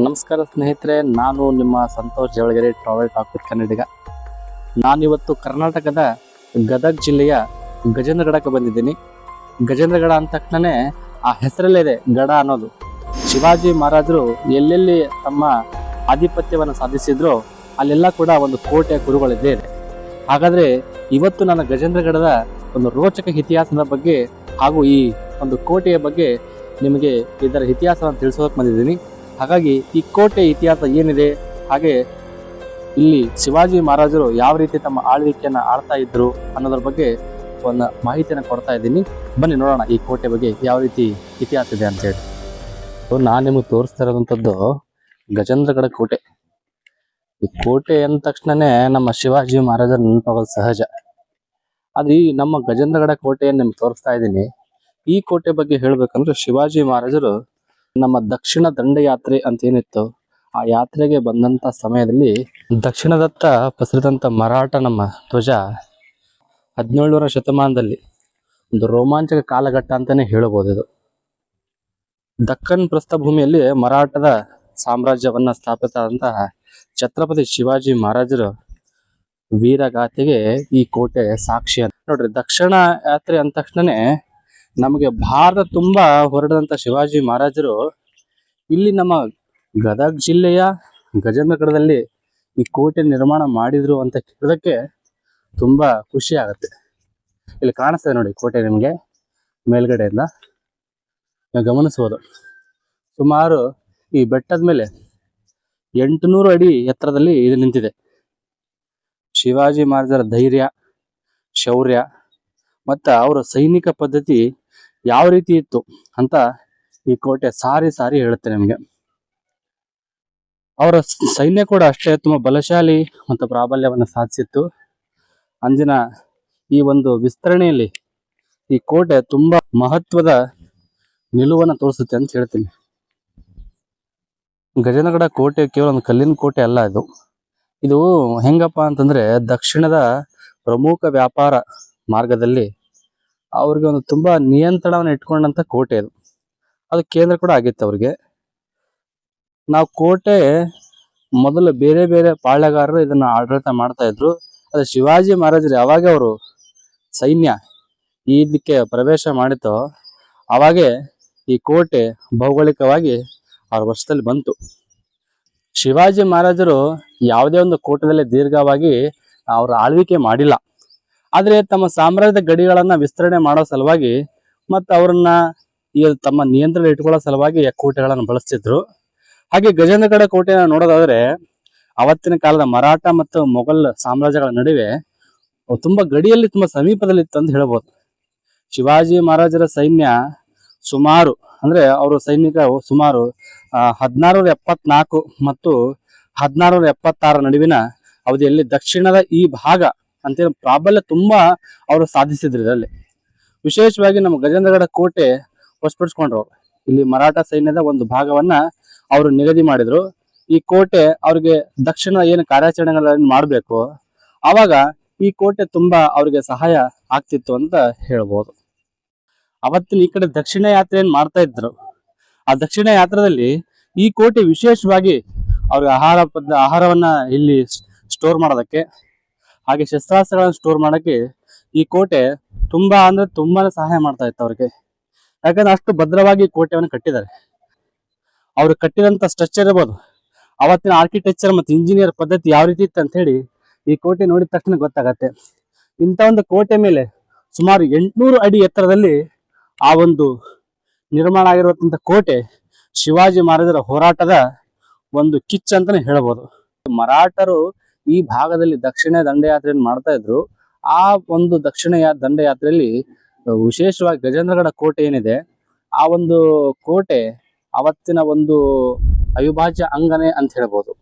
ನಮಸ್ಕಾರ ಸ್ನೇಹಿತರೆ, ನಾನು ನಿಮ್ಮ Santosh Javalagere Travel Talk with Kannadiga. ನಾನಿವತ್ತು ಕರ್ನಾಟಕದ ಗದಗ ಜಿಲ್ಲೆಯ ಗಜೇಂದ್ರಗಡಕ್ಕೆ ಬಂದಿದ್ದೀನಿ. ಗಜೇಂದ್ರಗಡ ಅಂದ ತಕ್ಷಣನೇ ಆ ಹೆಸರಲ್ಲೇ ಗಡ ಅನ್ನೋದು. ಶಿವಾಜಿ ಮಹಾರಾಜರು ಎಲ್ಲೆಲ್ಲಿ ತಮ್ಮ ಆಧಿಪತ್ಯವನ್ನು ಸಾಧಿಸಿದ್ರೋ ಅಲ್ಲೆಲ್ಲ ಕೂಡ ಒಂದು ಕೋಟೆಯ ಗುರುಗಳಿದ್ದೇ ಇದೆ. ಹಾಗಾದರೆ ಇವತ್ತು ನಾನು ಗಜೇಂದ್ರಗಡದ ಒಂದು ರೋಚಕ ಇತಿಹಾಸದ ಬಗ್ಗೆ ಹಾಗೂ ಈ ಒಂದು ಕೋಟೆಯ ಬಗ್ಗೆ ನಿಮಗೆ ಇದರ ಇತಿಹಾಸವನ್ನು ತಿಳಿಸೋದಕ್ಕೆ ಬಂದಿದ್ದೀನಿ. ಹಾಗಾಗಿ ಈ ಕೋಟೆ ಇತಿಹಾಸ ಏನಿದೆ, ಹಾಗೆ ಇಲ್ಲಿ ಶಿವಾಜಿ ಮಹಾರಾಜರು ಯಾವ ರೀತಿ ತಮ್ಮ ಆಳ್ವಿಕೆಯನ್ನ ಆಳ್ತಾ ಇದ್ರು ಅನ್ನೋದ್ರ ಬಗ್ಗೆ ಒಂದು ಮಾಹಿತಿಯನ್ನು ಕೊಡ್ತಾ ಇದ್ದೀನಿ. ಬನ್ನಿ ನೋಡೋಣ ಈ ಕೋಟೆ ಬಗ್ಗೆ ಯಾವ ರೀತಿ ಇತಿಹಾಸ ಇದೆ ಅಂತ ಹೇಳಿ. ನಾನು ನಿಮಗೆ ತೋರಿಸ್ತಾ ಇರೋದಂಥದ್ದು ಗಜೇಂದ್ರಗಡ ಕೋಟೆ. ಈ ಕೋಟೆ ಅಂದ ತಕ್ಷಣನೇ ನಮ್ಮ ಶಿವಾಜಿ ಮಹಾರಾಜರ ನೆನಪಾಗೋದು ಸಹಜ. ಆದ್ರೆ ಈ ನಮ್ಮ ಗಜೇಂದ್ರಗಡ ಕೋಟೆಯನ್ನು ನಿಮ್ಗೆ ತೋರಿಸ್ತಾ ಇದ್ದೀನಿ. ಈ ಕೋಟೆ ಬಗ್ಗೆ ಹೇಳ್ಬೇಕಂದ್ರೆ ಶಿವಾಜಿ ಮಹಾರಾಜರು ನಮ್ಮ ದಕ್ಷಿಣ ದಂಡಯಾತ್ರೆ ಅಂತ ಏನಿತ್ತು ಆ ಯಾತ್ರೆಗೆ ಬಂದಂತ ಸಮಯದಲ್ಲಿ ದಕ್ಷಿಣದತ್ತ ಪಸರಿದಂತ ಮರಾಠ ನಮ್ಮ ಧ್ವಜ ಹದಿನೇಳನೂರ ಶತಮಾನದಲ್ಲಿ ಒಂದು ರೋಮಾಂಚಕ ಕಾಲಘಟ್ಟ ಅಂತಾನೆ ಹೇಳಬಹುದು ಇದು. ದಕ್ಕನ್ ಪ್ರಸ್ಥಭೂಮಿಯಲ್ಲಿ ಮರಾಠದ ಸಾಮ್ರಾಜ್ಯವನ್ನ ಸ್ಥಾಪಿಸಿದಂತಹ ಛತ್ರಪತಿ ಶಿವಾಜಿ ಮಹಾರಾಜರು ವೀರಗಾಥೆಗೆ ಈ ಕೋಟೆ ಸಾಕ್ಷಿ ನೋಡ್ರಿ, ದಕ್ಷಿಣ ಯಾತ್ರೆ ಅಂದ ತಕ್ಷಣನೇ ನಮಗೆ ಭಾರತ ತುಂಬಾ ಹೊರಡದಂತ ಶಿವಾಜಿ ಮಹಾರಾಜರು ಇಲ್ಲಿ ನಮ್ಮ ಗದಗ ಜಿಲ್ಲೆಯ ಗಜನಗಡದಲ್ಲಿ ಈ ಕೋಟೆ ನಿರ್ಮಾಣ ಮಾಡಿದ್ರು ಅಂತ ಕೇಳೋದಕ್ಕೆ ತುಂಬಾ ಖುಷಿ ಆಗುತ್ತೆ. ಇಲ್ಲಿ ಕಾಣಿಸ್ತದೆ ನೋಡಿ ಕೋಟೆ ನಿಮಗೆ ಮೇಲ್ಗಡೆಯಿಂದ. ನೀವು ಗಮನಿಸ್ಬೋದು. ಸುಮಾರು ಈ ಬೆಟ್ಟದ ಮೇಲೆ ಎಂಟುನೂರು ಅಡಿ ಎತ್ತರದಲ್ಲಿ ಇದು ನಿಂತಿದೆ. ಶಿವಾಜಿ ಮಹಾರಾಜರ ಧೈರ್ಯ, ಶೌರ್ಯ ಮತ್ತು ಅವರ ಸೈನಿಕ ಪದ್ಧತಿ ಯಾವ ರೀತಿ ಇತ್ತು ಅಂತ ಈ ಕೋಟೆ ಸಾರಿ ಸಾರಿ ಹೇಳುತ್ತೆ ನಿಮಗೆ. ಅವರ ಸೈನ್ಯ ಕೂಡ ಅಷ್ಟೇ ತುಂಬಾ ಬಲಶಾಲಿ ಮತ್ತು ಪ್ರಾಬಲ್ಯವನ್ನು ಸಾಧಿಸಿತ್ತು. ಅಂದಿನ ಈ ಒಂದು ವಿಸ್ತರಣೆಯಲ್ಲಿ ಈ ಕೋಟೆ ತುಂಬಾ ಮಹತ್ವದ ನಿಲುವನ್ನು ತೋರಿಸುತ್ತೆ ಅಂತ ಹೇಳ್ತೀನಿ. ಗಜನಗಡ ಕೋಟೆ ಕೇವಲ ಒಂದು ಕಲ್ಲಿನ ಕೋಟೆ ಅಲ್ಲ ಇದು. ಇದು ಹೆಂಗಪ್ಪ ಅಂತಂದ್ರೆ ದಕ್ಷಿಣದ ಪ್ರಮುಖ ವ್ಯಾಪಾರ ಮಾರ್ಗದಲ್ಲಿ ಅವ್ರಿಗೆ ಒಂದು ತುಂಬಾ ನಿಯಂತ್ರಣವನ್ನು ಇಟ್ಕೊಂಡಂತ ಕೋಟೆ ಅದು. ಅದು ಕೇಂದ್ರ ಕೂಡ ಆಗಿತ್ತು ಅವ್ರಿಗೆ. ನಾವು ಕೋಟೆ ಮೊದಲು ಬೇರೆ ಬೇರೆ ಪಾಳ್ಯಗಾರರು ಇದನ್ನ ಆಡಳಿತ ಮಾಡ್ತಾ ಇದ್ರು. ಅದೇ ಶಿವಾಜಿ ಮಹಾರಾಜರು ಯಾವಾಗ ಅವರು ಸೈನ್ಯ ಇದಕ್ಕೆ ಪ್ರವೇಶ ಮಾಡಿತೋ ಅವಾಗೆ ಈ ಕೋಟೆ ಭೌಗೋಳಿಕವಾಗಿ ಅವ್ರ ವರ್ಷದಲ್ಲಿ ಬಂತು. ಶಿವಾಜಿ ಮಹಾರಾಜರು ಯಾವುದೇ ಒಂದು ಕೋಟೆದಲ್ಲಿ ದೀರ್ಘವಾಗಿ ಅವರ ಆಳ್ವಿಕೆ ಮಾಡಿಲ್ಲ. ಆದ್ರೆ ತಮ್ಮ ಸಾಮ್ರಾಜ್ಯದ ಗಡಿಗಳನ್ನ ವಿಸ್ತರಣೆ ಮಾಡೋ ಸಲುವಾಗಿ ಮತ್ತು ಅವರನ್ನ ಈ ತಮ್ಮ ನಿಯಂತ್ರಣ ಇಟ್ಕೊಳ್ಳೋ ಸಲುವಾಗಿ ಕೋಟೆಗಳನ್ನು ಬಳಸ್ತಿದ್ರು. ಹಾಗೆ ಗಜೇಂದ್ರಗಡ ಕೋಟೆನ ನೋಡೋದಾದ್ರೆ ಅವತ್ತಿನ ಕಾಲದ ಮರಾಠ ಮತ್ತು ಮೊಘಲ್ ಸಾಮ್ರಾಜ್ಯಗಳ ನಡುವೆ ತುಂಬಾ ಗಡಿಯಲ್ಲಿ ತುಂಬಾ ಸಮೀಪದಲ್ಲಿ ಇತ್ತು ಅಂತ ಹೇಳ್ಬೋದು. ಶಿವಾಜಿ ಮಹಾರಾಜರ ಸೈನ್ಯ ಸುಮಾರು, ಅಂದ್ರೆ ಅವರು ಸೈನಿಕ ಸುಮಾರು ಹದಿನಾರುನೂರ ಎಪ್ಪತ್ನಾಲ್ಕು ಮತ್ತು ಹದಿನಾರುನೂರ ಎಪ್ಪತ್ತಾರ ನಡುವಿನ ಅವಧಿಯಲ್ಲಿ ದಕ್ಷಿಣದ ಈ ಭಾಗ ಅಂತ ಪ್ರಾಬಲ್ಯ ತುಂಬಾ ಅವರು ಸಾಧಿಸಿದ್ರು ಇದರಲ್ಲಿ. ವಿಶೇಷವಾಗಿ ನಮ್ಮ ಗಜೇಂದ್ರಗಡ ಕೋಟೆ ವಶಪಡಿಸ್ಕೊಂಡ್ರು ಇಲ್ಲಿ ಮರಾಠ ಸೈನ್ಯದ ಒಂದು ಭಾಗವನ್ನ ಅವರು ನಿಗದಿ ಮಾಡಿದ್ರು. ಈ ಕೋಟೆ ಅವ್ರಿಗೆ ದಕ್ಷಿಣ ಏನು ಕಾರ್ಯಾಚರಣೆಗಳನ್ನು ಮಾಡಬೇಕು, ಆವಾಗ ಈ ಕೋಟೆ ತುಂಬಾ ಅವ್ರಿಗೆ ಸಹಾಯ ಆಗ್ತಿತ್ತು ಅಂತ ಹೇಳ್ಬೋದು. ಅವತ್ತಿನ ಈ ಕಡೆ ದಕ್ಷಿಣ ಯಾತ್ರೆ ಏನ್ ಮಾಡ್ತಾ ಇದ್ರು? ಆ ದಕ್ಷಿಣ ಯಾತ್ರೆಯಲ್ಲಿ ಈ ಕೋಟೆ ವಿಶೇಷವಾಗಿ ಅವ್ರಿಗೆ ಆಹಾರ ಪದ್ದ ಆಹಾರವನ್ನ ಇಲ್ಲಿ ಸ್ಟೋರ್ ಮಾಡೋದಕ್ಕೆ ಹಾಗೆ ಶಸ್ತ್ರಾಸ್ತ್ರಗಳನ್ನು ಸ್ಟೋರ್ ಮಾಡೋಕ್ಕೆ ಈ ಕೋಟೆ ತುಂಬಾ ಅಂದ್ರೆ ತುಂಬಾ ಸಹಾಯ ಮಾಡ್ತಾ ಇತ್ತು ಅವ್ರಿಗೆ. ಯಾಕಂದ್ರೆ ಅಷ್ಟು ಭದ್ರವಾಗಿ ಕೋಟೆಯನ್ನು ಕಟ್ಟಿದ್ದಾರೆ. ಅವರು ಕಟ್ಟಿದಂತ ಸ್ಟ್ರಕ್ಚರ್ ಇರ್ಬೋದು. ಅವತ್ತಿನ ಆರ್ಕಿಟೆಕ್ಚರ್ ಮತ್ತು ಇಂಜಿನಿಯರ್ ಪದ್ಧತಿ ಯಾವ ರೀತಿ ಇತ್ತು ಅಂತ ಹೇಳಿ ಈ ಕೋಟೆ ನೋಡಿದ ತಕ್ಷಣ ಗೊತ್ತಾಗತ್ತೆ. ಇಂಥ ಒಂದು ಕೋಟೆ ಮೇಲೆ ಸುಮಾರು ಎಂಟುನೂರು ಅಡಿ ಎತ್ತರದಲ್ಲಿ ಆ ಒಂದು ನಿರ್ಮಾಣ ಆಗಿರುವಂಥ ಕೋಟೆ ಶಿವಾಜಿ ಮಹಾರಾಜರ ಹೋರಾಟದ ಒಂದು ಕಿಚ್ಚ ಅಂತಾನೆ ಹೇಳ್ಬೋದು. ಮರಾಠರು ಈ ಭಾಗದಲ್ಲಿ ದಕ್ಷಿಣ ದಂಡಯಾತ್ರೆಯನ್ನು ಮಾಡ್ತಾ ಇದ್ರು. ಆ ಒಂದು ದಕ್ಷಿಣ ದಂಡಯಾತ್ರೆಯಲ್ಲಿ ವಿಶೇಷವಾಗಿ ಗಜೇಂದ್ರಗಡ ಕೋಟೆ ಏನಿದೆ, ಆ ಒಂದು ಕೋಟೆ ಅವತ್ತಿನ ಒಂದು ಅವಿಭಾಜ್ಯ ಅಂಗನೆ ಅಂತ ಹೇಳ್ಬೋದು.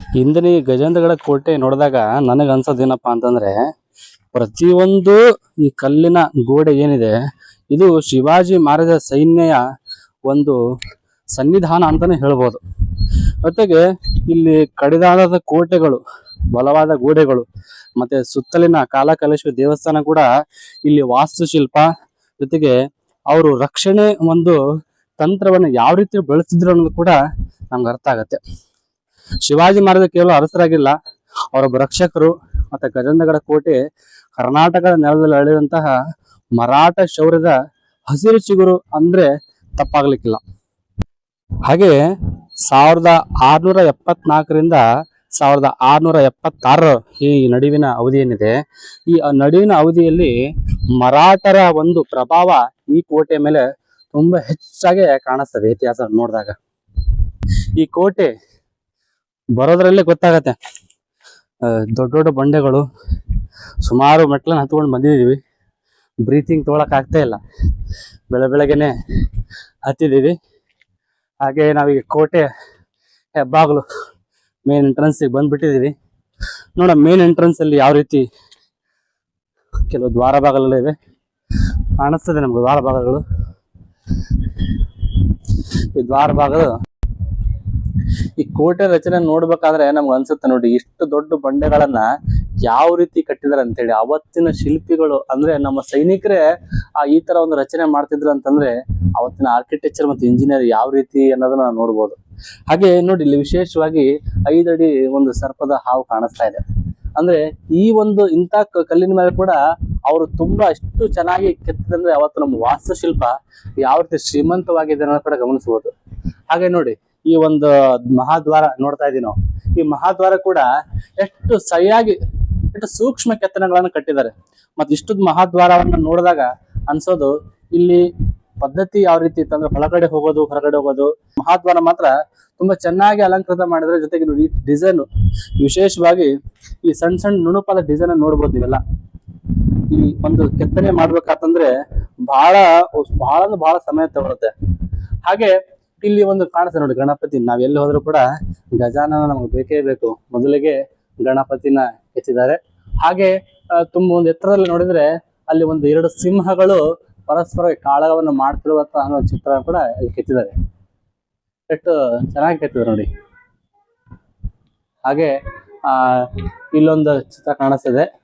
ಹಿಂದಿನ ಈ ಗಜೇಂದ್ರಗಡ ಕೋಟೆ ನೋಡಿದಾಗ ನನಗೆ ಅನ್ಸೋದೇನಪ್ಪ ಅಂತಂದ್ರೆ, ಪ್ರತಿಯೊಂದು ಈ ಕಲ್ಲಿನ ಗೋಡೆ ಏನಿದೆ, ಇದು ಶಿವಾಜಿ ಮಹಾರಾಜ ಸೈನ್ಯ ಒಂದು ಸನ್ನಿಧಾನ ಅಂತಾನೆ ಹೇಳ್ಬೋದು. ಜೊತೆಗೆ ಇಲ್ಲಿ ಕಡಿದಾದ ಕೋಟೆಗಳು ಬಲವಾದ ಗೋಡೆಗಳು, ಮತ್ತೆ ಸುತ್ತಲಿನ ಕಾಲಕಲೇಶ್ವರ ದೇವಸ್ಥಾನ ಕೂಡ ಇಲ್ಲಿ ವಾಸ್ತುಶಿಲ್ಪ. ಜೊತೆಗೆ ಅವರು ರಕ್ಷಣೆ ಒಂದು ತಂತ್ರವನ್ನು ಯಾವ ರೀತಿ ಬಳಸಿದ್ರು ಅನ್ನೋದು ಕೂಡ ನಮ್ಗೆ ಅರ್ಥ ಆಗತ್ತೆ. ಶಿವಾಜಿ ಮಹಾರಾಜ ಕೇವಲ ಅರಸರಾಗಿಲ್ಲ, ಅವರೊಬ್ಬ ರಕ್ಷಕರು ಮತ್ತೆ ಗಜೇಂದ್ರಗಡ ಕೋಟೆ, ಕರ್ನಾಟಕದ ನೆಲದಲ್ಲಿ ಅಳೆದಂತಹ ಮರಾಠ ಶೌರ್ಯದ ಹಸಿರು ಚಿಗುರು ಅಂದ್ರೆ ತಪ್ಪಾಗ್ಲಿಕ್ಕಿಲ್ಲ. ಹಾಗೆ ಸಾವಿರದ ಆರ್ನೂರ ಎಪ್ಪತ್ನಾಲ್ಕರಿಂದ ಸಾವಿರದ ಆರುನೂರ ಎಪ್ಪತ್ತಾರರ ಈ ನಡುವಿನ ಅವಧಿ ಏನಿದೆ ಈ ನಡುವಿನ ಅವಧಿಯಲ್ಲಿ ಮರಾಠರ ಒಂದು ಪ್ರಭಾವ ಈ ಕೋಟೆ ಮೇಲೆ ತುಂಬಾ ಹೆಚ್ಚಾಗಿ ಕಾಣಿಸ್ತದೆ ಇತಿಹಾಸ ನೋಡಿದಾಗ. ಈ ಕೋಟೆ ಬರೋದ್ರಲ್ಲೇ ಗೊತ್ತಾಗತ್ತೆ. ದೊಡ್ಡ ದೊಡ್ಡ ಬಂಡೆಗಳು, ಸುಮಾರು ಮೆಟ್ಲನ್ನ ಹತ್ಕೊಂಡು ಬಂದಿದ್ದೀವಿ ಬ್ರೀತಿಂಗ್ ತೊಗೊಳಕ್ ಆಗ್ತಾ ಇಲ್ಲ. ಬೆಳ ಬೆಳಗ್ಗೆನೆ ಹತ್ತಿದ್ದೀವಿ ಹಾಗೆ ನಾವೀಗ ಕೋಟೆ ಹೆಬ್ಬಾಗ್ಲು ಮೇನ್ ಎಂಟ್ರೆನ್ಸಿಗೆ ಬಂದ್ಬಿಟ್ಟಿದೀವಿ. ನೋಡ ಮೇನ್ ಎಂಟ್ರೆನ್ಸ್ ಅಲ್ಲಿ ಯಾವ ರೀತಿ ಕೆಲವು ದ್ವಾರ ಭಾಗಗಳಿವೆ ಕಾಣಿಸ್ತದೆ ನಮ್ಗೆ ದ್ವಾರ ಭಾಗಗಳು ಈ ದ್ವಾರ ಭಾಗದ ಈ ಕೋಟೆ ರಚನೆ ನೋಡ್ಬೇಕಾದ್ರೆ ನಮ್ಗೆ ಅನ್ಸುತ್ತೆ ನೋಡಿ, ಇಷ್ಟು ದೊಡ್ಡ ಬಂಡೆಗಳನ್ನ ಯಾವ ರೀತಿ ಕಟ್ಟಿದಾರೆ ಅಂತೇಳಿ ಅವತ್ತಿನ ಶಿಲ್ಪಿಗಳು, ಅಂದ್ರೆ ನಮ್ಮ ಸೈನಿಕರೇ ಆ ಈ ತರ ಒಂದು ರಚನೆ ಮಾಡ್ತಿದ್ರು ಅಂತಂದ್ರೆ ಅವತ್ತಿನ ಆರ್ಕಿಟೆಕ್ಚರ್ ಮತ್ತು ಇಂಜಿನಿಯರ್ ಯಾವ ರೀತಿ ಅನ್ನೋದನ್ನ ನಾವು ನೋಡ್ಬೋದು. ಹಾಗೆ ನೋಡಿ, ಇಲ್ಲಿ ವಿಶೇಷವಾಗಿ ಐದಡಿ ಒಂದು ಸರ್ಪದ ಹಾವು ಕಾಣಿಸ್ತಾ ಇದೆ. ಅಂದ್ರೆ ಈ ಒಂದು ಇಂಥ ಕಲ್ಲಿನ ಮೇಲೆ ಕೂಡ ಅವರು ತುಂಬಾ ಎಷ್ಟು ಚೆನ್ನಾಗಿ ಕೆತ್ತಿದಂದ್ರೆ ಅವತ್ತು ನಮ್ಮ ವಾಸ್ತುಶಿಲ್ಪ ಯಾವ ರೀತಿ ಶ್ರೀಮಂತವಾಗಿದೆ ಅನ್ನೋದು ಕೂಡ ಗಮನಿಸಬಹುದು. ಹಾಗೆ ನೋಡಿ, ಈ ಒಂದು ಮಹಾದ್ವಾರ ನೋಡ್ತಾ ಇದೀವಿ ನಾವು. ಈ ಮಹಾದ್ವಾರ ಕೂಡ ಎಷ್ಟು ಸರಿಯಾಗಿ ಎಷ್ಟು ಸೂಕ್ಷ್ಮ ಕೆತ್ತನೆಗಳನ್ನು ಕಟ್ಟಿದ್ದಾರೆ. ಮತ್ತೆ ಇಷ್ಟು ಮಹಾದ್ವಾರವನ್ನು ನೋಡಿದಾಗ ಅನ್ಸೋದು, ಇಲ್ಲಿ ಪದ್ಧತಿ ಯಾವ ರೀತಿ ಇತ್ತಂದ್ರೆ ಹೊರಗಡೆ ಹೋಗೋದು ಹೊರಗಡೆ ಹೋಗೋದು. ಮಹಾದ್ವಾರ ಮಾತ್ರ ತುಂಬಾ ಚೆನ್ನಾಗಿ ಅಲಂಕೃತ ಮಾಡಿದ್ರೆ ಜೊತೆಗೆ ನೋಡಿ ಡಿಸೈನ್ ವಿಶೇಷವಾಗಿ ಈ ಸಣ್ಣ ಸಣ್ಣ ನುಣುಪಾದ ಡಿಸೈನ್ ನೋಡ್ಬೋದು ಇವೆಲ್ಲ ಈ ಒಂದು ಕೆತ್ತನೆ ಮಾಡ್ಬೇಕಾತಂದ್ರೆ ಬಹಳ ಬಹಳ ಬಹಳ ಸಮಯ ತಗೊಳುತ್ತೆ. ಹಾಗೆ ಇಲ್ಲಿ ಒಂದು ಕಾಣಿಸ್ತದೆ ನೋಡಿ ಗಣಪತಿ. ನಾವ್ ಎಲ್ಲಿ ಹೋದ್ರು ಕೂಡ ಗಜಾನನ ನಮಗೆ ಬೇಕೇ ಬೇಕು. ಮೊದಲಿಗೆ ಗಣಪತಿನ ಕೆತ್ತಿದ್ದಾರೆ ಹಾಗೆ ತುಂಬ ಒಂದು ಎತ್ತರದಲ್ಲಿ ನೋಡಿದ್ರೆ ಅಲ್ಲಿ ಒಂದು ಎರಡು ಸಿಂಹಗಳು ಪರಸ್ಪರ ಕಾಳಗವನ್ನು ಮಾಡ್ತಿರುವಂತಹ ಅನ್ನೋ ಚಿತ್ರ ಕೂಡ ಅಲ್ಲಿ ಕೆತ್ತಿದ್ದಾರೆ. ಎಷ್ಟು ಚೆನ್ನಾಗಿ ಕೆತ್ತಿದ್ರು ನೋಡಿ. ಹಾಗೆ, ಆ, ಇಲ್ಲೊಂದು ಚಿತ್ರ ಕಾಣಿಸ್ತದೆ.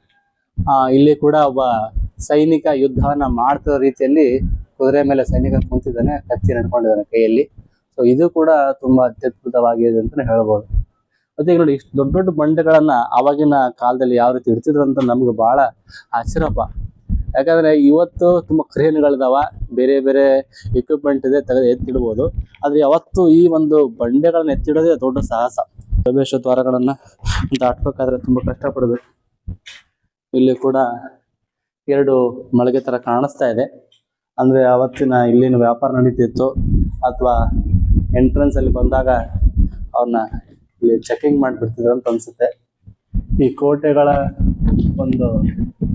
ಆ, ಇಲ್ಲಿ ಕೂಡ ಒಬ್ಬ ಸೈನಿಕ ಯುದ್ಧವನ್ನ ಮಾಡ್ತಿರೋ ರೀತಿಯಲ್ಲಿ ಕುದುರೆ ಮೇಲೆ ಸೈನಿಕ ಕುಂತಿದ್ದಾನೆ, ಕತ್ತಿ ನಡ್ಕೊಂಡಿದ್ದಾನೆ ಕೈಯಲ್ಲಿ. ಸೊ ಇದು ಕೂಡ ತುಂಬಾ ಅತ್ಯದ್ಭುತವಾಗಿದೆ ಅಂತ ಹೇಳ್ಬೋದು. ಈಗ ನೋಡಿ, ಇಷ್ಟು ದೊಡ್ಡ ದೊಡ್ಡ ಬಂಡೆಗಳನ್ನ ಅವಾಗಿನ ಕಾಲದಲ್ಲಿ ಯಾವ ರೀತಿ ಇಡ್ತಿದ್ರು ಅಂತ ನಮ್ಗೆ ಬಹಳ ಆಶ್ಚರ್ಯಪ್ಪ. ಯಾಕಂದ್ರೆ ಇವತ್ತು ತುಂಬಾ ಕ್ರೇನ್ಗಳಿದಾವ, ಬೇರೆ ಬೇರೆ ಎಕ್ವಿಪ್ಮೆಂಟ್ ಇದೆ ತೆಗೆದು ಎತ್ತಿಡ್ಬೋದು. ಆದ್ರೆ ಯಾವತ್ತು ಈ ಒಂದು ಬಂಡೆಗಳನ್ನ ಎತ್ತಿಡೋದೇ ದೊಡ್ಡ ಸಾಹಸ. ಪ್ರವೇಶ ದ್ವಾರಗಳನ್ನ ದಾಟ್ಬೇಕಾದ್ರೆ ತುಂಬಾ ಕಷ್ಟಪಡ್ಬೇಕು. ಇಲ್ಲಿ ಕೂಡ ಎರಡು ಮಳಿಗೆ ತರ ಕಾಣಿಸ್ತಾ ಇದೆ. ಅಂದ್ರೆ ಅವತ್ತಿನ ಇಲ್ಲಿನ ವ್ಯಾಪಾರ ನಡೀತಿತ್ತು. ಅಥವಾ ಎಂಟ್ರೆನ್ಸ್ ಅಲ್ಲಿ ಬಂದಾಗ ಅವ್ರನ್ನ ಇಲ್ಲಿ ಚೆಕಿಂಗ್ ಮಾಡಿಬಿಡ್ತಿದ್ರು ಅಂತ ಅನ್ಸುತ್ತೆ. ಈ ಕೋಟೆಗಳ ಒಂದು,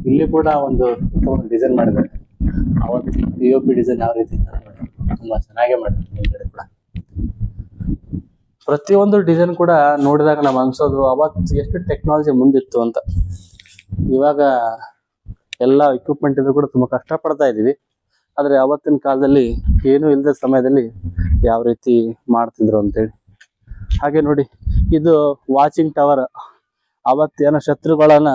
ಇಲ್ಲಿ ಕೂಡ ಒಂದು ಡಿಸೈನ್ ಮಾಡಿದ್ದಾರೆ. ಅವತ್ತು ಪಿ ಒ ಪಿ ಡಿಸೈನ್ ಯಾವ ರೀತಿ ತುಂಬಾ ಚೆನ್ನಾಗೇ ಮಾಡಿದ್ರು ಕೂಡ. ಪ್ರತಿಯೊಂದು ಡಿಸೈನ್ ಕೂಡ ನೋಡಿದಾಗ ನಾವು ಅನ್ಸೋದು ಅವತ್ ಎಷ್ಟು ಟೆಕ್ನಾಲಜಿ ಮುಂದಿತ್ತು ಅಂತ. ಇವಾಗ ಎಲ್ಲ ಇಕ್ವಿಪ್ಮೆಂಟ್ ಇದ್ರು ಕೂಡ ತುಂಬಾ ಕಷ್ಟ ಪಡ್ತಾ ಇದೀವಿ. ಆದ್ರೆ ಅವತ್ತಿನ ಕಾಲದಲ್ಲಿ ಏನೂ ಇಲ್ಲದ ಸಮಯದಲ್ಲಿ ಯಾವ ರೀತಿ ಮಾಡ್ತಿದ್ರು ಅಂತೇಳಿ. ಹಾಗೆ ನೋಡಿ, ಇದು ವಾಚಿಂಗ್ ಟವರ್ ಅವತ್ತೇನೋ ಶತ್ರುಗಳನ್ನ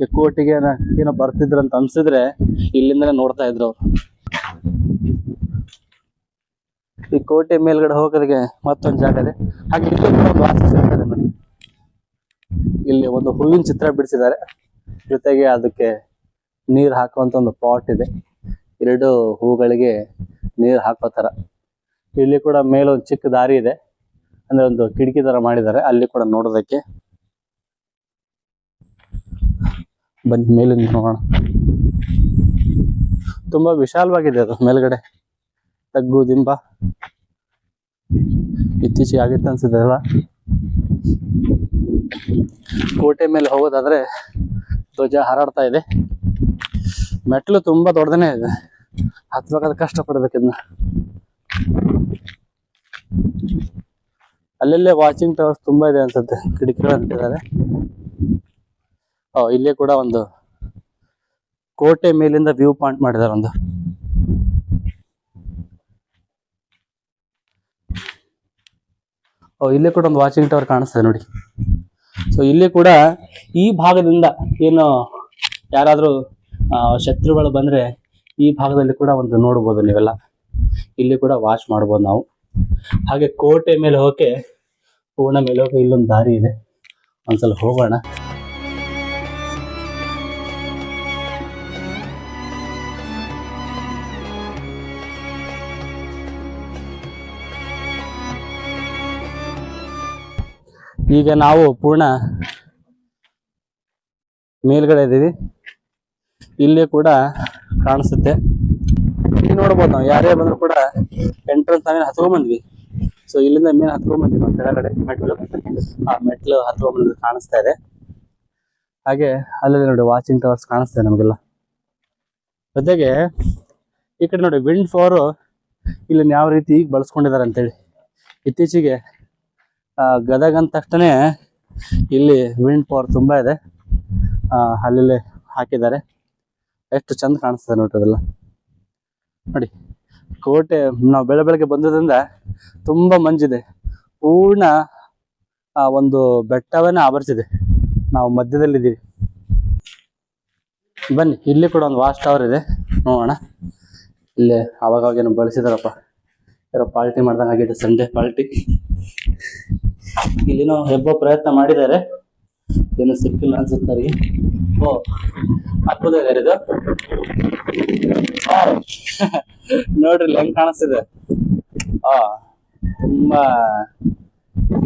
ಈ ಕೋಟೆಗೆ ಏನ- ಏನೋ ಬರ್ತಿದ್ರು ಅಂತ ಅನ್ಸಿದ್ರೆ ಇಲ್ಲಿಂದನೇ ನೋಡ್ತಾ ಇದ್ರು ಅವ್ರು. ಈ ಕೋಟೆ ಮೇಲ್ಗಡೆ ಹೋಗೋದಕ್ಕೆ ಮತ್ತೊಂದು ಜಾಗ ಇದೆ. ಹಾಗೆ ಇಲ್ಲಿ ಒಂದು ನೋಡಿ. ಇಲ್ಲಿ ಒಂದು ಹೂವಿನ ಚಿತ್ರ ಬಿಡಿಸಿದ್ದಾರೆ. ಜೊತೆಗೆ ಅದಕ್ಕೆ ನೀರ್ ಹಾಕುವಂತ ಒಂದು ಪಾಟ್ ಇದೆ. ಎರಡು ಹೂಗಳಿಗೆ ನೀರ್ ಹಾಕೋ ತರ ಇಲ್ಲಿ ಕೂಡ ಮೇಲೊಂದು ಚಿಕ್ಕ ದಾರಿ ಇದೆ. ಅಂದ್ರೆ ಒಂದು ಕಿಟಕಿ ತರ ಮಾಡಿದ್ದಾರೆ. ಅಲ್ಲಿ ಕೂಡ ನೋಡೋದಕ್ಕೆ ಬನ್ನಿ, ಮೇಲಿಂದ ನೋಡೋಣ. ತುಂಬಾ ವಿಶಾಲವಾಗಿದೆ ಅದು ಮೇಲ್ಗಡೆ. ತಗ್ಗು, ದಿಂಬ. ಇತ್ತೀಚೆಗೆ ಆಗಿತ್ತು ಅನ್ಸುತ್ತೆ ಅಲ್ಲ ಕೋಟೆ ಮೇಲೆ ಹೋಗೋದಾದ್ರೆ ಧ್ವಜ ಹಾರಾಡ್ತಾ ಇದೆ. ಮೆಟ್ಲು ತುಂಬಾ ದೊಡ್ಡದೇ ಇದೆ. ಹತ್ಬೇಕಾದ್ರೆ ಕಷ್ಟ ಪಡ್ಬೇಕಿದ್ನ. ಅಲ್ಲೆಲ್ಲೇ ವಾಚಿಂಗ್ ಟವರ್ಸ್ ತುಂಬಾ ಇದೆ ಅನ್ಸುತ್ತೆ. ಕಿಟಕಿಗಳು ಅಂತಿದ್ದಾರೆ. ಓ ಇಲ್ಲಿ ಕೂಡ ಒಂದು ಕೋಟೆ ಮೇಲಿಂದ ವ್ಯೂ ಪಾಯಿಂಟ್ ಮಾಡಿದ್ದಾರೆ ಒಂದು. ಓ ಇಲ್ಲಿ ಕೂಡ ಒಂದು ವಾಚಿಂಗ್ ಟವರ್ ಕಾಣಿಸ್ತದೆ ನೋಡಿ. ಸೊ ಇಲ್ಲಿ ಕೂಡ ಈ ಭಾಗದಿಂದ ಏನು ಯಾರಾದರೂ ಶತ್ರುಗಳು ಬಂದರೆ ಈ ಭಾಗದಲ್ಲಿ ಕೂಡ ಒಂದು ನೋಡ್ಬೋದು ನೀವೆಲ್ಲ. ಇಲ್ಲಿ ಕೂಡ ವಾಚ್ ಮಾಡ್ಬೋದು ನಾವು. ಹಾಗೆ ಕೋಟೆ ಮೇಲೆ ಹೋಗಕ್ಕೆ ಪೂರ್ಣ ಮೇಲೆ ಹೋಗಕ್ಕೆ ಇಲ್ಲೊಂದು ದಾರಿ ಇದೆ. ಒಂದ್ಸಲ ಹೋಗೋಣ. ಈಗ ನಾವು ಪೂರ್ಣ ಮೇಲ್ಗಡೆ ಇದ್ದೀವಿ. ಇಲ್ಲಿ ಕೂಡ ಕಾಣಿಸುತ್ತೆ. ನೋಡ್ಬೋದು ನಾವು. ಯಾರೇ ಬಂದ್ರು ಕೂಡ ಎಂಟ್ರೆನ್ಸ್ ನಾವೇನು ಹತ್ಕೊಂಡ್ ಬಂದ್ವಿ ಸೊ ಇಲ್ಲಿಂದ ಮೇನ್ ಹತ್ಕೊಂಡ್ ಬಂದ್ವಿ ನಾವು ಕೆಳಗಡೆ ಮೆಟ್ಲು ಆ ಮೆಟ್ಲು ಹತ್ಕೊಂಡ್ ಬಂದು ಕಾಣಿಸ್ತಾ ಇದೆ. ಹಾಗೆ ಅಲ್ಲಲ್ಲಿ ನೋಡಿ ವಾಚಿಂಗ್ ಟವರ್ಸ್ ಕಾಣಿಸ್ತಾ ನಮಗೆಲ್ಲ. ಜೊತೆಗೆ ಈ ಕಡೆ ನೋಡಿ ವಿಂಡ್ ಫೋರು ಇಲ್ಲಿ ಯಾವ ರೀತಿ ಈಗ ಬಳಸ್ಕೊಂಡಿದ್ದಾರೆ ಅಂತೇಳಿ. ಇತ್ತೀಚೆಗೆ ಗದಗ ಅಂದ ತಕ್ಷಣ ಇಲ್ಲಿ ವಿಂಡ್ ಪವರ್ ತುಂಬಾ ಇದೆ. ಅಲ್ಲಲ್ಲಿ ಅಲ್ಲಿ ಹಾಕಿದ್ದಾರೆ. ಎಷ್ಟು ಚಂದ ಕಾಣಿಸ್ತದೆ ನೋಡಿ ಅದೆಲ್ಲ. ನೋಡಿ, ಕೋಟೆ, ನಾವು ಬೆಳೆ ಬೆಳಗ್ಗೆ ಬಂದಿರೋದ್ರಿಂದ ತುಂಬಾ ಮಂಜಿದೆ. ಪೂರ್ಣ, ಆ, ಒಂದು ಬೆಟ್ಟವನ್ನ ಆವರಿಸಿದೆ. ನಾವು ಮಧ್ಯದಲ್ಲಿ ಮಧ್ಯದಲ್ಲಿದ್ದೀವಿ. ಬನ್ನಿ, ಇಲ್ಲಿ ಕೂಡ ಒಂದು ವಾಚ್ ಟವರ್ ಇದೆ. ನೋಡೋಣ. ಇಲ್ಲೇ ಅವಾಗ ಏನೋ ಬಳಸಿದಾರಪ್ಪ. ಯಾರೋ ಪಾರ್ಟಿ ಮಾಡ್ದಂಗೆ ಆಗಿದೆ ಸಂಡೇ ಪಾರ್ಟಿ. ಇಲ್ಲಿನೋ ಹೆಬ್ಬ ಪ್ರಯತ್ನ ಮಾಡಿದ್ದಾರೆ. ಏನು ಸಿಕ್ಕಿಲ್ಲ ಅನ್ಸುತ್ತೆ ಓ ಅದ್ಭುತ ಇದೆ ಇದು ನೋಡ್ರಿ ಹೆಂಗ್ ಕಾಣಿಸ್ತಿದೆ ಆ ತುಂಬಾ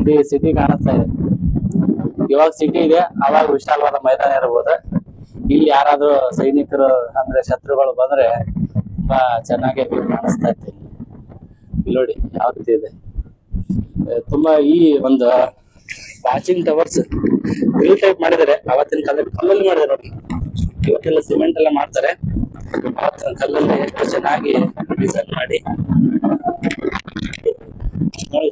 ಇಡೀ ಸಿಟಿ ಕಾಣಿಸ್ತಾ ಇದೆ ಇವಾಗ ಸಿಟಿ ಇದೆ, ಅವಾಗ ವಿಶಾಲವಾದ ಮೈದಾನ ಇರಬಹುದು ಇಲ್ಲಿ ಯಾರಾದ್ರೂ ಸೈನಿಕರು ಅಂದ್ರೆ ಶತ್ರುಗಳು ಬಂದ್ರೆ ತುಂಬಾ ಚೆನ್ನಾಗಿ ಕಾಣಿಸ್ತಾ ಇತ್ತು. ಇಲ್ಲಿ ನೋಡಿ, ಯಾವ ರೀತಿ ಇದೆ. ತುಂಬಾ ಈ ಒಂದು ವಾಚಿಂಗ್ ಟವರ್ಸ್ ಗ್ರಿಲ್ ಟೈಪ್ ಮಾಡಿದ್ದಾರೆ. ಅವತ್ತಿನ ಕಾಲದಲ್ಲಿ ಕಲ್ಲಲ್ಲಿ ಮಾಡಿದ್ದಾರೆ ನೋಡಿ ಇವತ್ತೆಲ್ಲ ಸಿಮೆಂಟ್ ಎಲ್ಲ ಮಾಡ್ತಾರೆ. ಅವತ್ತಿನ ಕಲ್ಲಲ್ಲಿ ಎಷ್ಟು ಚೆನ್ನಾಗಿ ಡಿಸೈನ್ ಮಾಡಿ. ನೋಡಿ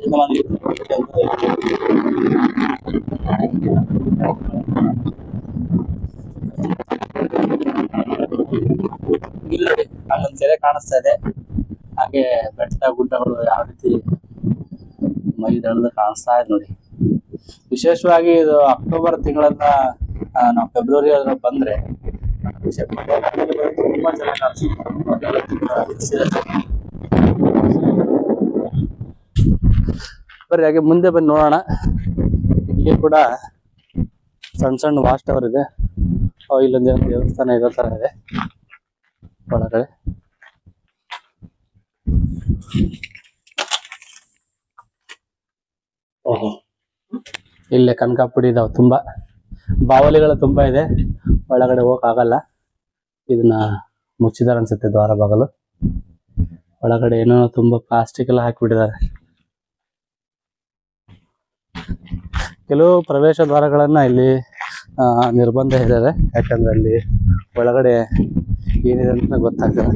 ಅಲ್ಲೊಂದು ಕೆರೆ ಕಾಣಿಸ್ತಾ ಇದೆ. ಹಾಗೆ ಬೆಟ್ಟ ಗುಡ್ಡಗಳು ಯಾವ ರೀತಿ ಮೈದಳದ ಕಾಣಿಸ್ತಾ ಇದೆ ನೋಡಿ. ವಿಶೇಷವಾಗಿ ಇದು ಅಕ್ಟೋಬರ್ ತಿಂಗಳನ್ನ ನಾವು ಫೆಬ್ರವರಿ ಅದ್ರಲ್ಲಿ ಬಂದ್ರೆ ಬರ್ರಿ ಹಾಗೆ ಮುಂದೆ ಬಂದು ನೋಡೋಣ. ಇಲ್ಲಿ ಕೂಡ ಸಣ್ಣ ಸಣ್ಣ ವಾಚ್ ಟವರ್ ಇದೆ. ಓ, ಇಲ್ಲೊಂದು ದೇವಸ್ಥಾನ ಇರೋ ತರ ಇದೆ. ಒಳಗಡೆ. ಇಲ್ಲೇ ಕನಕಾಪುಡಿ ಇದಾವೆ ತುಂಬಾ. ಬಾವಲಿಗಳು ತುಂಬಾ ಇದೆ. ಒಳಗಡೆ ಹೋಗಕ್ ಆಗಲ್ಲ ಇದನ್ನ ಮುಚ್ಚಿದಾರ ಅನ್ಸುತ್ತೆ ದ್ವಾರ ಬಾಗಲು. ಒಳಗಡೆ ಏನೋ ತುಂಬಾ ಪ್ಲಾಸ್ಟಿಕ್ ಎಲ್ಲ ಹಾಕಿಬಿಟ್ಟಿದ್ದಾರೆ ಕೆಲವು ಪ್ರವೇಶ ದ್ವಾರಗಳನ್ನ ಇಲ್ಲಿ ನಿರ್ಬಂಧ ಇದ್ದಾರೆ ಯಾಕಂದ್ರೆ ಅಲ್ಲಿ ಒಳಗಡೆ ಏನಿದೆ ಅಂತ ಗೊತ್ತಾಗ್ತದೆ.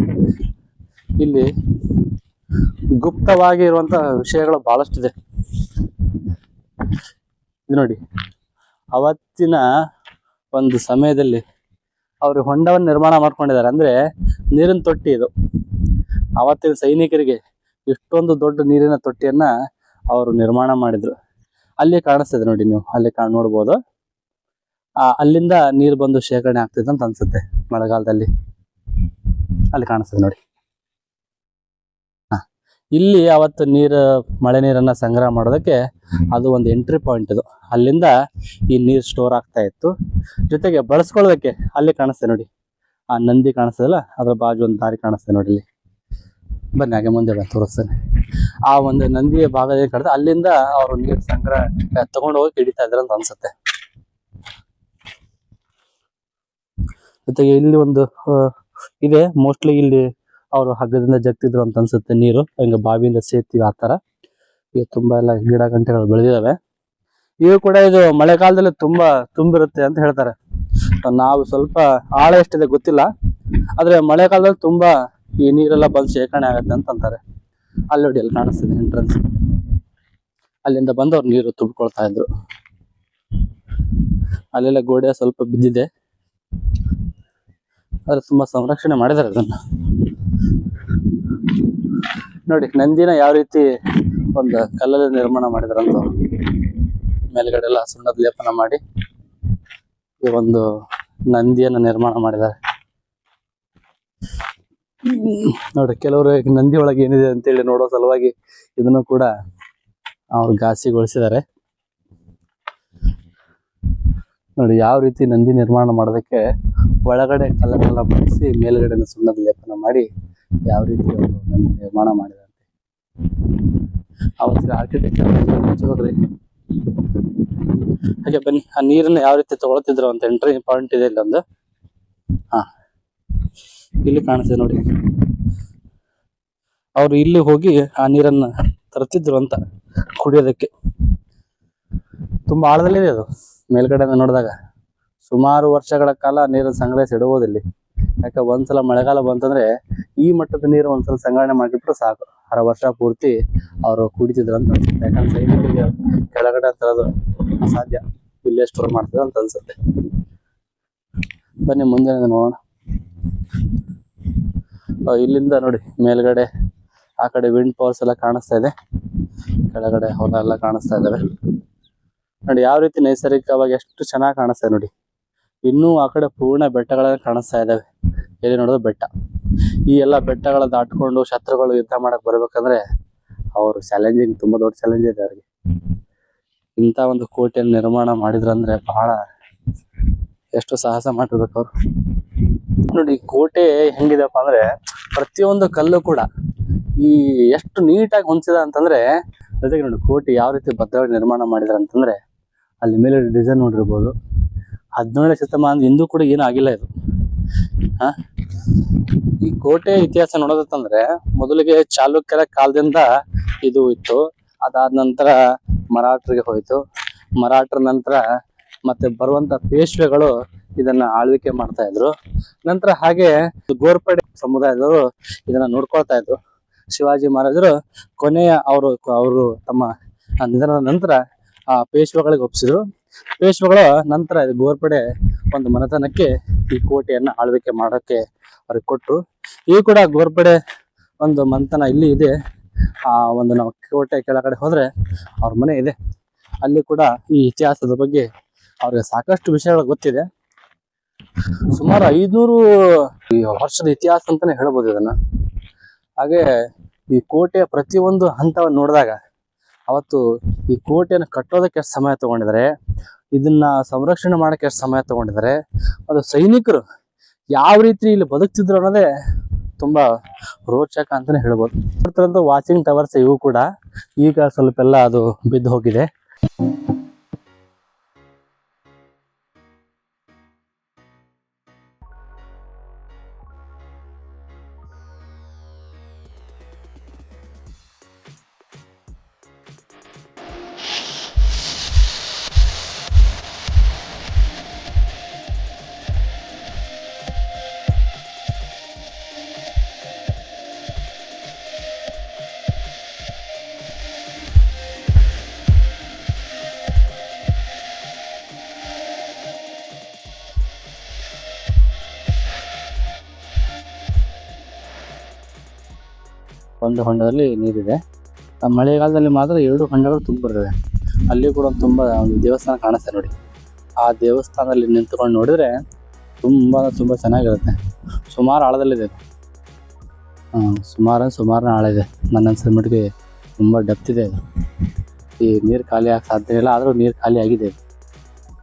ಇಲ್ಲಿ ಗುಪ್ತವಾಗಿ ಇರುವಂತ ವಿಷಯಗಳು ಬಹಳಷ್ಟಿದೆ. ಇದು ನೋಡಿ. ಅವತ್ತಿನ ಒಂದು ಸಮಯದಲ್ಲಿ ಅವರು ಹೊಂಡವನ್ನು ನಿರ್ಮಾಣ ಮಾಡ್ಕೊಂಡಿದ್ದಾರೆ. ಅಂದರೆ ನೀರಿನ ತೊಟ್ಟಿ ಇದು. ಅವತ್ತಿನ ಸೈನಿಕರಿಗೆ ಇಷ್ಟೊಂದು ದೊಡ್ಡ ನೀರಿನ ತೊಟ್ಟಿಯನ್ನ ಅವರು ನಿರ್ಮಾಣ ಮಾಡಿದರು. ಅಲ್ಲಿ ಕಾಣಿಸ್ತದೆ ನೋಡಿ ನೀವು. ಅಲ್ಲಿ ಕಾಣ್ ನೋಡ್ಬೋದು. ಅಲ್ಲಿಂದ ನೀರು ಬಂದು ಶೇಖರಣೆ ಆಗ್ತಿದೆ ಅಂತ ಅನ್ಸುತ್ತೆ ಮಳೆಗಾಲದಲ್ಲಿ. ಅಲ್ಲಿ ಕಾಣಿಸ್ತದೆ ನೋಡಿ. ಇಲ್ಲಿ ಅವತ್ತು ನೀರು, ಮಳೆ ನೀರನ್ನ ಸಂಗ್ರಹ ಮಾಡೋದಕ್ಕೆ ಅದು ಒಂದು ಎಂಟ್ರಿ ಪಾಯಿಂಟ್ ಇದು. ಅಲ್ಲಿಂದ ಈ ನೀರು ಸ್ಟೋರ್ ಆಗ್ತಾ ಇತ್ತು. ಜೊತೆಗೆ ಬಳಸ್ಕೊಳ್ಳೋದಕ್ಕೆ ಅಲ್ಲಿ ಕಾಣಿಸ್ತದೆ ನೋಡಿ. ಆ ನಂದಿ ಕಾಣಿಸ್ತದಲ್ಲ, ಅದ್ರ ಬಾಜು ಒಂದು ದಾರಿ ಕಾಣಿಸ್ತದೆ ನೋಡಿ ಇಲ್ಲಿ. ಬನ್ನಿ, ಹಾಗೆ ಮುಂದೆ ಬಂದು ತೋರಿಸ್ತೇನೆ. ಆ ಒಂದು ನಂದಿಯ ಭಾಗದಲ್ಲಿ ಕಡ್ದು ಅಲ್ಲಿಂದ ಅವರು ನೀರು ಸಂಗ್ರಹ ತಗೊಂಡು ಹೋಗಿ ಹಿಡಿತಾ ಇದ್ರ ಅಂತ ಅನ್ಸುತ್ತೆ. ಜೊತೆಗೆ ಇಲ್ಲಿ ಒಂದು ಇದೆ. ಮೋಸ್ಟ್ಲಿ ಇಲ್ಲಿ ಅವರು ಹಗ್ಗದಿಂದ ಜಗ್ತಿದ್ರು ಅಂತ ಅನ್ಸುತ್ತೆ ನೀರು. ಹಿಂಗೆ ಬಾವಿಯಿಂದ ಸೇರ್ತೀವಿ ಆ ಥರ. ಈಗ ತುಂಬಾ ಎಲ್ಲ ಗಿಡ ಗಂಟೆಗಳು ಬೆಳೆದಿದಾವೆ ಇವು ಕೂಡ ಇದು ಮಳೆಗಾಲದಲ್ಲಿ ತುಂಬಾ ತುಂಬಿರುತ್ತೆ ಅಂತ ಹೇಳ್ತಾರೆ. ನಾವು ಸ್ವಲ್ಪ ಆಳ ಎಷ್ಟಿದೆ ಗೊತ್ತಿಲ್ಲ, ಆದ್ರೆ ಮಳೆಗಾಲದಲ್ಲಿ ತುಂಬಾ ಈ ನೀರೆಲ್ಲ ಬಂದು ಶೇಖರಣೆ ಆಗತ್ತೆ ಅಂತ ಅಂತಾರೆ. ಅಲ್ಲಿ ನೋಡಿ, ಅಲ್ಲಿ ಕಾಣಿಸ್ತಿದೆ ಎಂಟ್ರೆನ್ಸ್ ಅಲ್ಲಿಂದ ಬಂದು ಅವ್ರು ನೀರು ತುಂಬಿಕೊಳ್ತಾ ಇದ್ರು. ಅಲ್ಲೆಲ್ಲ ಗೋಡೆ ಸ್ವಲ್ಪ ಬಿದ್ದಿದೆ. ಆದ್ರೆ ತುಂಬಾ ಸಂರಕ್ಷಣೆ ಮಾಡಿದ್ದಾರೆ ಅದನ್ನ. ನೋಡಿ, ನಂದಿನ ಯಾವ ರೀತಿ ಒಂದು ಕಲ್ಲಲ್ಲಿ ನಿರ್ಮಾಣ ಮಾಡಿದಾರಂತ. ಮೇಲ್ಗಡೆ ಎಲ್ಲ ಸುಣ್ಣದ ಲೇಪನ ಮಾಡಿ ಈ ಒಂದು ನಂದಿಯನ್ನ ನಿರ್ಮಾಣ ಮಾಡಿದ್ದಾರೆ. ನೋಡ್ರಿ, ಕೆಲವರು ನಂದಿ ಒಳಗೆ ಏನಿದೆ ಅಂತೇಳಿ ನೋಡೋ ಸಲುವಾಗಿ ಇದನ್ನು ಕೂಡ ಅವ್ರು ಘಾಸಿಗೊಳಿಸಿದ್ದಾರೆ. ನೋಡಿ, ಯಾವ ರೀತಿ ನಂದಿ ನಿರ್ಮಾಣ ಮಾಡೋದಕ್ಕೆ ಒಳಗಡೆ ಕಲ್ಲನ್ನೆಲ್ಲ ಬಳಸಿ ಮೇಲ್ಗಡೆ ಸುಣ್ಣದ ಲೇಪನ ಮಾಡಿ ಯಾವ ರೀತಿ ಅವರು ನಂದಿ ನಿರ್ಮಾಣ ಮಾಡಿದಂತೆ ಅವತ್ತಿನ ಆರ್ಕಿಟೆಕ್ಚರ್ ಹಾಗೆ ಬನ್ನಿ. ಆ ನೀರನ್ನ ಯಾವ ರೀತಿ ತಗೊಳ್ತಿದ್ರು ಅಂತ ಎಂಟ್ರಿ ಪಾಯಿಂಟ್ ಇದೆ ಇಲ್ಲೊಂದು ಹಾ. ಇಲ್ಲಿ ಕಾಣಿಸ್ತಿದೆ ನೋಡಿ. ಅವ್ರು ಇಲ್ಲಿ ಹೋಗಿ ಆ ನೀರನ್ನ ತರ್ತಿದ್ರು ಅಂತ ಕುಡಿಯೋದಕ್ಕೆ. ತುಂಬಾ ಆಳದಲ್ಲಿದೆ ಅದು. ಮೇಲ್ಗಡೆ ನೋಡಿದಾಗ ಸುಮಾರು ವರ್ಷಗಳ ಕಾಲ ನೀರನ್ನು ಸಂಗ್ರಹಿಸಿ ಇಡಬಹುದು ಇಲ್ಲಿ. ಯಾಕೆ ಒಂದ್ಸಲ ಮಳೆಗಾಲ ಬಂತಂದ್ರೆ ಈ ಮಟ್ಟದ ನೀರು ಒಂದ್ಸಲ ಸಂಗ್ರಹಣೆ ಮಾಡಿಬಿಟ್ರೆ ಸಾಕು. ಅರ ವರ್ಷ ಪೂರ್ತಿ ಅವರು ಕುಡಿತಿದ್ರು ಅಂತ ಅನ್ಸುತ್ತೆ. ಯಾಕಂದ್ರೆ ಸೈನಿಕರಿಗೆ ಕೆಳಗಡೆ ಅಂತ ಅದು ಅಸಾಧ್ಯ. ಇಲ್ಲೇ ಸ್ಟೋರ್ ಮಾಡ್ತಾರೆ ಅಂತ ಅನ್ಸುತ್ತೆ. ಬನ್ನಿ ಮುಂದೆ ನೋಡೋಣ. ಇಲ್ಲಿಂದ ನೋಡಿ, ಮೇಲ್ಗಡೆ ಆ ಕಡೆ ವಿಂಡ್ ಪವರ್ಸ್ ಎಲ್ಲ ಕಾಣಿಸ್ತಾ ಇದೆ. ಕೆಳಗಡೆ ಹೊಲ ಎಲ್ಲ ಕಾಣಿಸ್ತಾ ಇದಾವೆ. ನೋಡಿ, ಯಾವ ರೀತಿ ನೈಸರ್ಗಿಕವಾಗಿ ಎಷ್ಟು ಚೆನ್ನಾಗಿ ಕಾಣಿಸ್ತಾ ನೋಡಿ. ಇನ್ನೂ ಆ ಕಡೆ ಪೂರ್ಣ ಬೆಟ್ಟಗಳನ್ನು ಕಾಣಿಸ್ತಾ ಇದ್ದಾವೆ ಎಲ್ಲಿ ನೋಡೋದು ಬೆಟ್ಟ. ಈ ಎಲ್ಲ ಬೆಟ್ಟಗಳ ದಾಟ್ಕೊಂಡು ಶತ್ರುಗಳು ಯುದ್ಧ ಮಾಡಕ್ ಬರ್ಬೇಕಂದ್ರೆ ಅವರು ಚಾಲೆಂಜಿಂಗ್ ತುಂಬಾ ದೊಡ್ಡ ಚಾಲೆಂಜ್ ಇದೆ ಅವ್ರಿಗೆ. ಇಂಥ ಒಂದು ಕೋಟೆಯನ್ನು ನಿರ್ಮಾಣ ಮಾಡಿದ್ರಂದ್ರೆ ಬಹಳ ಎಷ್ಟು ಸಾಹಸ ಮಾಡಿರ್ಬೇಕು ಅವ್ರು. ನೋಡಿ ಕೋಟೆ ಹೆಂಗಿದೆಪ್ಪ ಅಂದ್ರೆ ಪ್ರತಿಯೊಂದು ಕಲ್ಲು ಕೂಡ ಈ ಎಷ್ಟು ನೀಟಾಗಿ ಹೊಂದಿಸಿದ ಅಂತಂದ್ರೆ ಜೊತೆಗೆ ನೋಡಿ, ಕೋಟೆ ಯಾವ ರೀತಿ ಭದ್ರವಾಗಿ ನಿರ್ಮಾಣ ಮಾಡಿದ್ರ ಅಂತಂದ್ರೆ ಅಲ್ಲಿ ಮೇಲೆ ಡಿಸೈನ್ ನೋಡಿರ್ಬೋದು. ಹದಿನೇಳನೇ ಶತಮಾನದ ಹಿಂದೂ ಕೂಡ ಏನು ಆಗಿಲ್ಲ ಇದು. ಹಾ? ಈ ಕೋಟೆ ಇತಿಹಾಸ ನೋಡೋದಂತಂದ್ರೆ ಮೊದಲಿಗೆ ಚಾಲುಕ್ಯರ ಕಾಲದಿಂದ ಇದು ಇತ್ತು. ಅದಾದ ನಂತರ ಮರಾಠರಿಗೆ ಹೋಯಿತು. ಮರಾಠರ ನಂತರ ಮತ್ತೆ ಬರುವಂತ ಪೇಶ್ವೆಗಳು ಇದನ್ನ ಆಳ್ವಿಕೆ ಮಾಡ್ತಾ ಇದ್ರು. ನಂತರ ಹಾಗೆ ಗೋರ್ಪಡೆ ಸಮುದಾಯದವರು ಇದನ್ನ ನೋಡ್ಕೊಳ್ತಾ ಇದ್ರು. ಶಿವಾಜಿ ಮಹಾರಾಜರು ಕೊನೆಯ ಅವರು ಅವರು ತಮ್ಮ ಆ ನಿಧನದ ನಂತರ ಆ ಪೇಶ್ವೆಗಳಿಗೆ ಒಪ್ಪಿಸಿದ್ರು ಪೇಶ್ವೆಗಳ ನಂತರ ಇದು ಗೋರ್ಪಡೆ ಒಂದು ಮನೆತನಕ್ಕೆ ಈ ಕೋಟೆಯನ್ನ ಆಳ್ವಿಕೆ ಮಾಡೋಕೆ ಅವ್ರಿಗೆ ಕೊಟ್ರು. ಈ ಕೂಡ ಗೋರ್ಪಡೆ ಒಂದು ಮನೆತನ ಇಲ್ಲಿ ಇದೆ. ಆ, ಒಂದು ನಾವು ಕೋಟೆ ಕೆಳಗಡೆ ಹೋದ್ರೆ ಅವ್ರ ಮನೆ ಇದೆ. ಅಲ್ಲಿ ಕೂಡ ಈ ಇತಿಹಾಸದ ಬಗ್ಗೆ ಅವ್ರಿಗೆ ಸಾಕಷ್ಟು ವಿಷಯಗಳು ಗೊತ್ತಿದೆ. ಸುಮಾರು ಐದ್ನೂರು ಈ ವರ್ಷದ ಇತಿಹಾಸ ಅಂತಾನೆ ಹೇಳ್ಬೋದು ಇದನ್ನ. ಹಾಗೆ ಈ ಕೋಟೆಯ ಪ್ರತಿಯೊಂದು ಹಂತವನ್ನು ನೋಡಿದಾಗ ಅವತ್ತು ಈ ಕೋಟೆಯನ್ನು ಕಟ್ಟೋದಕ್ಕೆ ಎಷ್ಟು ಸಮಯ ತಗೊಂಡಿದ್ದಾರೆ, ಇದನ್ನ ಸಂರಕ್ಷಣೆ ಮಾಡಕ್ಕೆ ಎಷ್ಟು ಸಮಯ ತಗೊಂಡಿದ್ದಾರೆ, ಅದು ಸೈನಿಕರು ಯಾವ ರೀತಿ ಇಲ್ಲಿ ಬದುಕ್ತಿದ್ರು ಅನ್ನೋದೇ ತುಂಬಾ ರೋಚಕ ಅಂತಾನೆ ಹೇಳ್ಬೋದು. ವಾಚಿಂಗ್ ಟವರ್ಸ್ ಇವು ಕೂಡ ಈಗ ಸ್ವಲ್ಪ ಎಲ್ಲ ಅದು ಬಿದ್ದು ಹೋಗಿದೆ. ಒಂದು ಹೊಂಡದಲ್ಲಿ ನೀರಿದೆ. ಮಳೆಗಾಲದಲ್ಲಿ ಮಾತ್ರ ಎರಡು ಹೊಂಡಗಳು ತುಂಬ ಬರ್ತದೆ. ಅಲ್ಲಿ ಕೂಡ ತುಂಬ ಒಂದು ದೇವಸ್ಥಾನ ಕಾಣಿಸ್ತದೆ ನೋಡಿ. ಆ ದೇವಸ್ಥಾನದಲ್ಲಿ ನಿಂತ್ಕೊಂಡು ನೋಡಿದ್ರೆ ತುಂಬ ತುಂಬ ಚೆನ್ನಾಗಿರುತ್ತೆ. ಸುಮಾರು ಆಳದಲ್ಲಿದೆ ಹಾಂ, ಸುಮಾರು ಸುಮಾರು ಆಳ ಇದೆ. ನನ್ನ ಅನ್ಸಿದ ಮಟ್ಟಿಗೆ ತುಂಬ ಡೆಪ್ತ್ ಇದೆ ಅದು. ಈ ನೀರು ಖಾಲಿ ಆಗಕ್ಕೆ ಸಾಧ್ಯ ಇಲ್ಲ, ಆದರೂ ನೀರು ಖಾಲಿ ಆಗಿದೆ.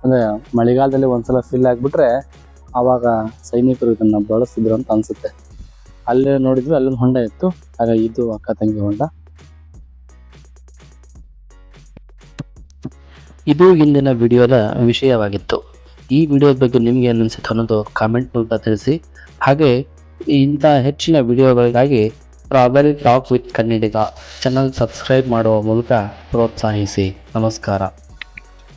ಅಂದರೆ ಮಳೆಗಾಲದಲ್ಲಿ ಒಂದ್ಸಲ ಫಿಲ್ ಆಗಿಬಿಟ್ರೆ ಆವಾಗ ಸೈನಿಕರು ಇದನ್ನು ಬಳಸ್ತಿದ್ರು ಅಂತ ಅನಿಸುತ್ತೆ. ಅಲ್ಲೇ ನೋಡಿದ್ವಿ ಅಲ್ಲೊಂದು ಹೊಂಡ ಇತ್ತು. ಹಾಗಾಗಿ ಇದು ಅಕ್ಕ ತಂಗಿ ಹೊಂಡ. ಇದು ಇಂದಿನ ವಿಡಿಯೋದ ವಿಷಯವಾಗಿತ್ತು. ಈ ವಿಡಿಯೋದ ಬಗ್ಗೆ ನಿಮಗೆ ಅನಿಸುತ್ತೆ ಅನ್ನೋದು ಕಾಮೆಂಟ್ ಮೂಲಕ ತಿಳಿಸಿ. ಹಾಗೆ, ಇಂಥ ಹೆಚ್ಚಿನ ವಿಡಿಯೋಗಳಿಗಾಗಿ Travel Talk with Kannadiga channel subscribe ಮಾಡುವ ಮೂಲಕ ಪ್ರೋತ್ಸಾಹಿಸಿ. ನಮಸ್ಕಾರ.